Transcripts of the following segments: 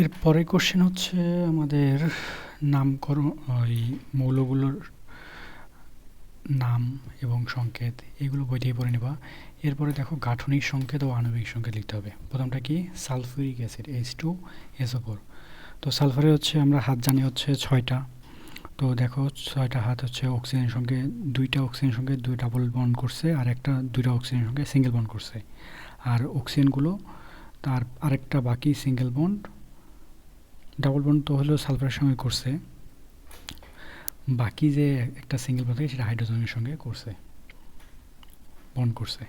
এর পরের কোশ্চেন হচ্ছে আমাদের নামকরণ, ওই মৌলগুলোর নাম এবং সংকেত, এগুলো বই থেকে পড়ে নেবা। এরপরে দেখো গাঠনিক সংকেত ও আণবিক সংকেত লিখতে হবে। প্রথমটা কি? Sulphuric acid H two SO four তো সালফারে হচ্ছে আমরা হাত জানি হচ্ছে ছয়টা। তো দেখো ছয়টা হাত হচ্ছে অক্সিজেনের সঙ্গে, দুইটা অক্সিজেনের সঙ্গে দুই ডাবল বন্ড করছে, আর একটা দুইটা অক্সিজেনের সঙ্গে সিঙ্গেল বন্ড করছে। আর অক্সিজেনগুলো তার আরেকটা বাকি সিঙ্গেল বন্ড ডাবল বন্ড তো হলো সালফারের সঙ্গে করছে। বাকি যে একটা সিঙ্গেল বন্ড থাকে সেটা হাইড্রোজেনের সঙ্গে করছে। বন্ড করছে।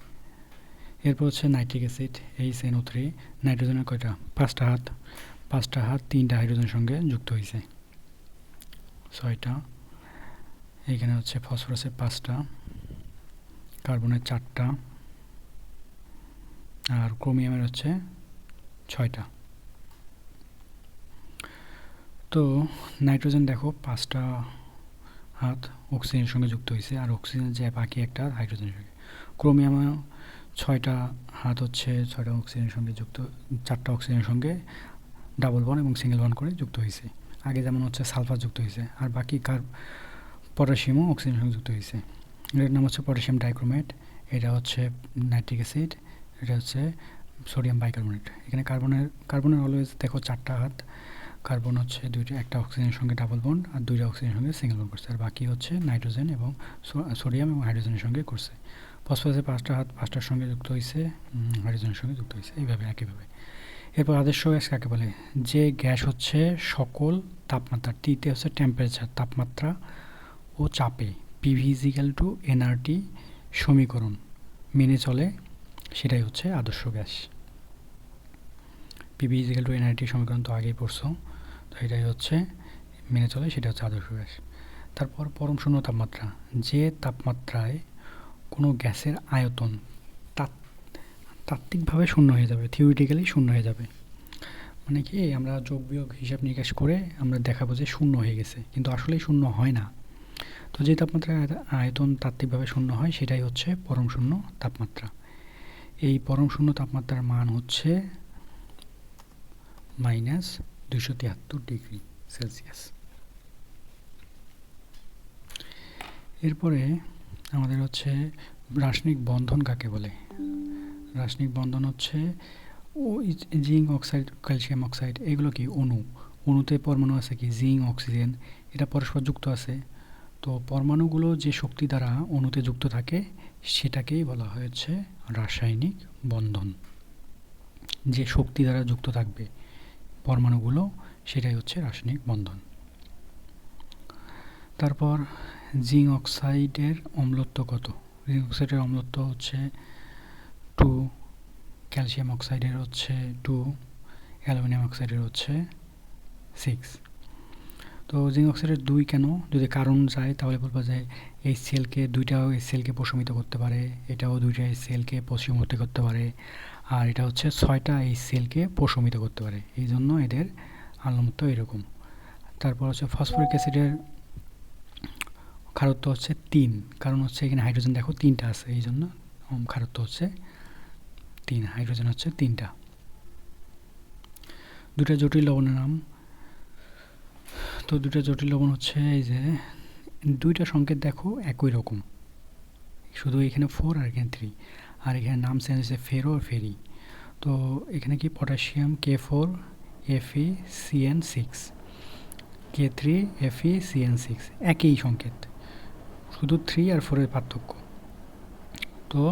এরপর হচ্ছে nitric acid H O three নাইট্রোজেনের কয়টা? পাঁচটা হাত। পাঁচটা হাত তিনটা হাইড্রোজেনের সঙ্গে যুক্ত হয়েছে ছয়টা। এখানে হচ্ছে ফসফরাসের পাঁচটা। কার্বনের চারটা। আর ক্রোমিয়ামের হচ্ছে ছয়টা। তো নাইট্রোজেন দেখো, পাঁচটা হাত অক্সিজেনের সঙ্গে যুক্ত হয়েছে আর অক্সিজেন যে বাকি একটা হাইড্রোজেনের সঙ্গে। ক্রোমিয়াম ছয়টা হাত হচ্ছে ছয়টা অক্সিজেনের সঙ্গে যুক্ত, চারটা অক্সিজেনের সঙ্গে ডাবল বন এবং সিঙ্গেল বন করে যুক্ত হয়েছে আগে যেমন হচ্ছে সালফার যুক্ত হয়েছে আর বাকি কার পটাশিয়ামও অক্সিজেনের সঙ্গে যুক্ত হয়েছে এটার নাম হচ্ছে পটাশিয়াম ডাইক্রোমেট, এটা হচ্ছে নাইট্রিক অ্যাসিড, এটা হচ্ছে সোডিয়াম বাইকার্বনেট। এখানে কার্বনের কার্বনের অলওয়েজ দেখো চারটা হাত কার্বন হচ্ছে দুইটা, একটা অক্সিজেনের সঙ্গে ডাবল বন্ড আর দুইটা অক্সিজেনের সঙ্গে সিঙ্গেল বন্ড করছে। আর বাকি হচ্ছে নাইট্রোজেন এবং সোডিয়াম এবং হাইড্রোজেনের সঙ্গে করছে। ফসফরাসের পাঁচটা হাত, পাঁচটার সঙ্গে যুক্ত হয়েছে হাইড্রোজেনের সঙ্গে যুক্ত হয়েছে এইভাবে, একইভাবে। এরপর আদর্শ গ্যাস কাকে বলে? যে গ্যাস হচ্ছে সকল তাপমাত্রা টিতে হচ্ছে টেম্পারেচার তাপমাত্রা ও চাপে। পিভি ইজিক্যাল টু এনআরটি সমীকরণ মেনে চলে, সেটাই হচ্ছে আদর্শ gas. PV equal to NRT সমীকরণ তো আগেই পড়ছো। এটাই হচ্ছে মেনে চলে, সেটা হচ্ছে আদর্শ গ্যাস। তারপর পরম শূন্য তাপমাত্রা। যে তাপমাত্রায় কোনো গ্যাসের আয়তন তাত্ত্বিকভাবে শূন্য হয়ে যাবে থিওরিটিক্যালি শূন্য হয়ে যাবে। মানে কি, আমরা যোগ বিয়োগ হিসাব নিকাশ করে আমরা দেখাবো যে শূন্য হয়ে গেছে, কিন্তু আসলেই শূন্য হয় না। তো যে তাপমাত্রায় আয়তন তাত্ত্বিকভাবে শূন্য হয়, সেটাই হচ্ছে পরম শূন্য তাপমাত্রা। এই পরম শূন্য তাপমাত্রার মান হচ্ছে মাইনাস দুশো তিয়াত্তর ডিগ্রি সেলসিয়াস। এরপরে আমাদের হচ্ছে রাসায়নিক বন্ধন কাকে বলে? রাসায়নিক বন্ধন হচ্ছে ও জিঙ্ক অক্সাইড, ক্যালসিয়াম অক্সাইড, এগুলো কি? অণু। অণুতে পরমাণু আছে কি? Zinc, oxygen. এটা পরস্পর যুক্ত আছে। তো পরমাণুগুলো যে শক্তি দ্বারা অণুতে যুক্ত থাকে, সেটাকেই বলা হয়েছে রাসায়নিক বন্ধন। যে শক্তি দ্বারা যুক্ত থাকবে পরমাণুগুলো, সেটাই হচ্ছে রাসায়নিক বন্ধন। তারপর জিঙ্ক অক্সাইডের অম্লত্ব কত? জিঙ্ক অক্সাইডের অম্লত্ব হচ্ছে টু, ক্যালসিয়াম অক্সাইডের হচ্ছে টু, অ্যালুমিনিয়াম অক্সাইডের হচ্ছে সিক্স। তো জিঙ্ক অক্সাইডের দুই কেন? যদি কারণ যায়, তাহলে বলব যে এই সেলকে, দুইটাও এই সেলকে প্রশমিত করতে পারে, এটাও দুইটা এই সেলকে প্রশমিত করতে পারে। আর এটা হচ্ছে ছয়টা এই সেলকে প্রশমিত করতে পারে। এই জন্য এদের আলমত্ব এরকম। তারপর হচ্ছে ফসফরিক অ্যাসিডের খারত্ব হচ্ছে তিন। কারণ হচ্ছে এখানে হাইড্রোজেন দেখো তিনটা আছে এই জন্য খারত্ব হচ্ছে তিন, হাইড্রোজেন হচ্ছে তিনটা। দুটা জটিল লবণের নাম। তো দুটা জটিল লবণ হচ্ছে এই যে দুইটা সংকেত দেখো একই রকম। শুধু এখানে ফোর আর এখানে থ্রি আর এখানে নাম চেঞ্জ হচ্ছে ফেরো ফেরি। তো এখানে কি potassium K four F CN six K three F CN six একই সংকেত। শুধু থ্রি আর ফোরের পার্থক্য। তো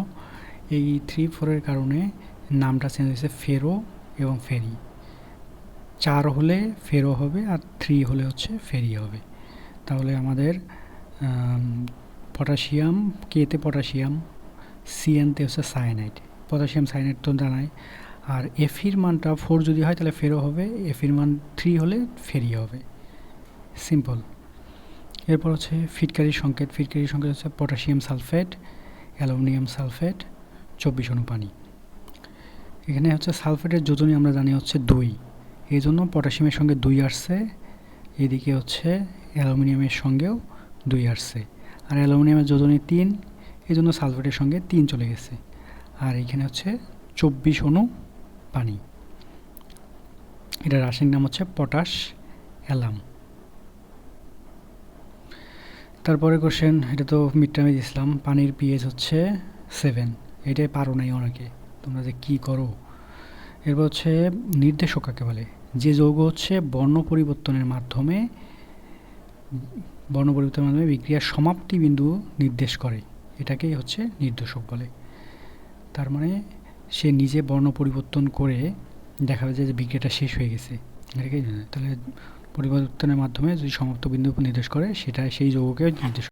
এই থ্রি ফোরের কারণে নামটা চেঞ্জ হয়েছে ফেরো এবং ফেরি। চার হলে ফেরো হবে আর থ্রি হলে হচ্ছে ফেরি হবে। তাহলে আমাদের পটাশিয়াম কেতে পটাশিয়াম সিএনতে হচ্ছে সায়ানাইড পটাশিয়াম সায়ানাইড তো জানাই। আর এফির মানটা ফোর যদি হয় তাহলে ফেরো হবে এফির মান থ্রি হলে ফেরি হবে। সিম্পল এরপর হচ্ছে ফিটকারি সংকেত। ফিটকারি সংকেত হচ্ছে পটাশিয়াম সালফেট অ্যালুমিনিয়াম সালফেট চব্বিশ অনুপানি এখানে হচ্ছে সালফেটের যোজনী আমরা জানি হচ্ছে দুই। এই জন্য পটাশিয়ামের সঙ্গে দুই আসছে, এদিকে হচ্ছে অ্যালুমিনিয়ামের সঙ্গেও দুই আসছে। আর অ্যালুমিনিয়ামের যোজনী তিন এই জন্য সালফেটের সঙ্গে তিন চলে গেছে। আর এখানে হচ্ছে চব্বিশ অনু পানি। এটা রাসায়নিক নাম হচ্ছে পটাশ অ্যালাম। তারপরে কোশ্চেন এটা তো মিড দিয়েছিলাম, পানির পিএইচ হচ্ছে সেভেন এটাই পারো নাই অনেকে, তোমরা যে কী করো? এরপর হচ্ছে নির্দেশক কাকে বলে? যে যৌগ হচ্ছে বর্ণ পরিবর্তনের মাধ্যমে, বর্ণ পরিবর্তনের মাধ্যমে বিক্রিয়ার সমাপ্তি বিন্দু নির্দেশ করে। এটাকেই হচ্ছে নির্দেশক বলে। তার মানে সে নিজে বর্ণ পরিবর্তন করে দেখা যায় যে বিজ্ঞাটা শেষ হয়ে গেছে। তাহলে পরিবর্তনের মাধ্যমে যদি সমাপ্ত বিন্দু নির্দেশ করে সেটা সেই যৌগকে নির্দেশ